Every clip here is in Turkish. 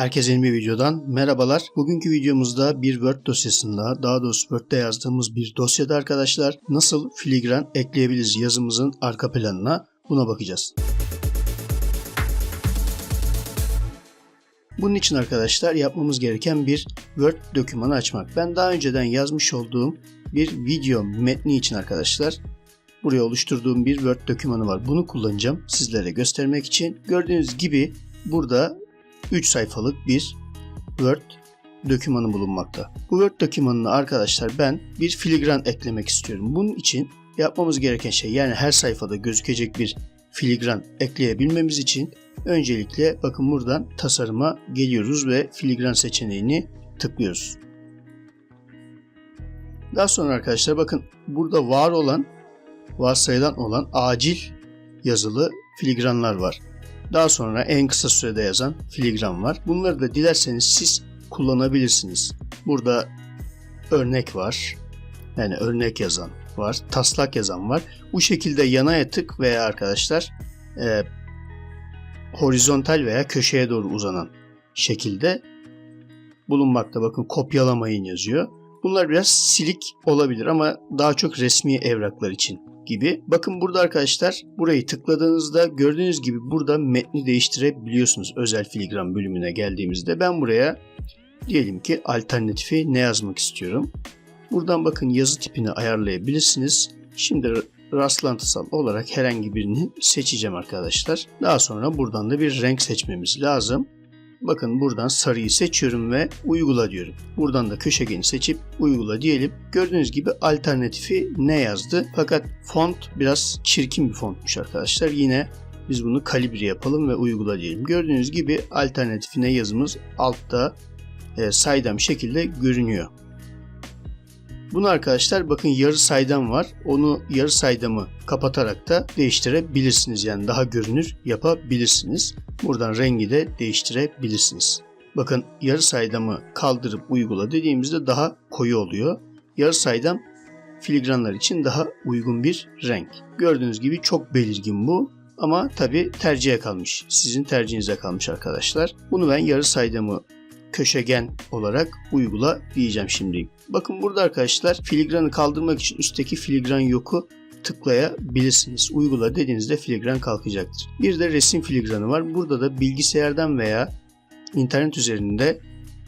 Herkese yeni bir videodan merhabalar. Bugünkü videomuzda bir Word dosyasında, daha doğrusu Word'de yazdığımız bir dosyada arkadaşlar nasıl filigran ekleyebiliriz yazımızın arka planına buna bakacağız. Bunun için arkadaşlar yapmamız gereken bir Word dokümanı açmak. Ben daha önceden yazmış olduğum bir video metni için arkadaşlar buraya oluşturduğum bir Word dokümanı var. Bunu kullanacağım sizlere göstermek için. Gördüğünüz gibi burada 3 sayfalık bir Word dokümanı bulunmakta. Bu Word dokümanına arkadaşlar ben bir filigran eklemek istiyorum. Bunun için yapmamız gereken şey yani her sayfada gözükecek bir filigran ekleyebilmemiz için öncelikle bakın buradan tasarıma geliyoruz ve filigran seçeneğini tıklıyoruz. Daha sonra arkadaşlar bakın burada var olan varsayılan olan acil yazılı filigranlar var. Daha sonra en kısa sürede yazan filigran var. Bunları da dilerseniz siz kullanabilirsiniz. Burada örnek var. Yani örnek yazan var. Taslak yazan var. Bu şekilde yana tık veya arkadaşlar e, horizontal veya köşeye doğru uzanan şekilde bulunmakta. Bakın kopyalamayın yazıyor. Bunlar biraz silik olabilir ama daha çok resmi evraklar için gibi. Bakın burada arkadaşlar burayı tıkladığınızda gördüğünüz gibi burada metni değiştirebiliyorsunuz özel filigran bölümüne geldiğimizde. Ben buraya diyelim ki alternatifi ne yazmak istiyorum. Buradan bakın yazı tipini ayarlayabilirsiniz. Şimdi rastlantısal olarak herhangi birini seçeceğim arkadaşlar. Daha sonra buradan da bir renk seçmemiz lazım. Bakın buradan sarıyı seçiyorum ve uygula diyorum. Buradan da köşegeni seçip uygula diyelim. Gördüğünüz gibi alternatifi ne yazdı? Fakat font biraz çirkin bir fontmuş arkadaşlar. Yine biz bunu kalibre yapalım ve uygula diyelim. Gördüğünüz gibi alternatifine yazımız altta e, saydam şekilde görünüyor. Bunu arkadaşlar bakın yarı saydam var. Onu yarı saydamı kapatarak da değiştirebilirsiniz. Yani daha görünür yapabilirsiniz. Buradan rengi de değiştirebilirsiniz. Bakın yarı saydamı kaldırıp uygula dediğimizde daha koyu oluyor. Yarı saydam filigranlar için daha uygun bir renk. Gördüğünüz gibi çok belirgin bu. Ama tabi tercihe kalmış. Sizin tercihinize kalmış arkadaşlar. Bunu ben yarı saydamı köşegen olarak uygula diyeceğim şimdi. Bakın burada arkadaşlar filigranı kaldırmak için üstteki filigran yoku tıklayabilirsiniz. Uygula dediğinizde filigran kalkacaktır. Bir de resim filigranı var. Burada da bilgisayardan veya internet üzerinde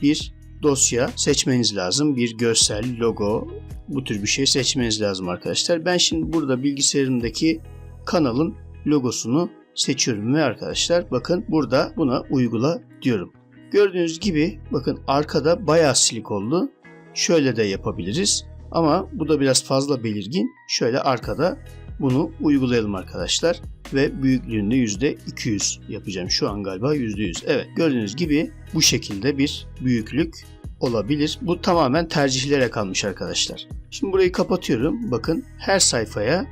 bir dosya seçmeniz lazım. Bir görsel, logo bu tür bir şey seçmeniz lazım arkadaşlar. Ben şimdi burada bilgisayarımdaki kanalın logosunu seçiyorum ve arkadaşlar bakın burada buna uygula diyorum. Gördüğünüz gibi bakın arkada bayağı silik oldu. Şöyle de yapabiliriz. Ama bu da biraz fazla belirgin. Şöyle arkada bunu uygulayalım arkadaşlar. Ve büyüklüğünde %200 yapacağım. Şu an galiba %100. Evet gördüğünüz gibi bu şekilde bir büyüklük olabilir. Bu tamamen tercihlere kalmış arkadaşlar. Şimdi burayı kapatıyorum. Bakın her sayfaya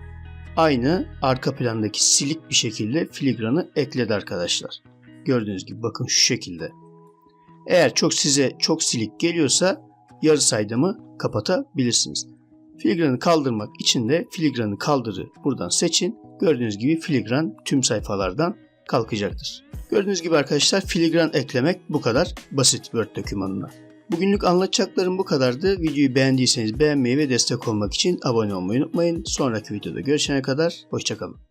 aynı arka plandaki silik bir şekilde filigranı ekledi arkadaşlar. Gördüğünüz gibi bakın şu şekilde. Eğer çok size çok silik geliyorsa yarı saydamı kapatabilirsiniz. Filigranı kaldırmak için de filigranı kaldırı buradan seçin. Gördüğünüz gibi filigran tüm sayfalardan kalkacaktır. Gördüğünüz gibi arkadaşlar filigran eklemek bu kadar basit Word dokümanına. Bugünlük anlatacaklarım bu kadardı. Videoyu beğendiyseniz beğenmeyi ve destek olmak için abone olmayı unutmayın. Sonraki videoda görüşene kadar hoşçakalın.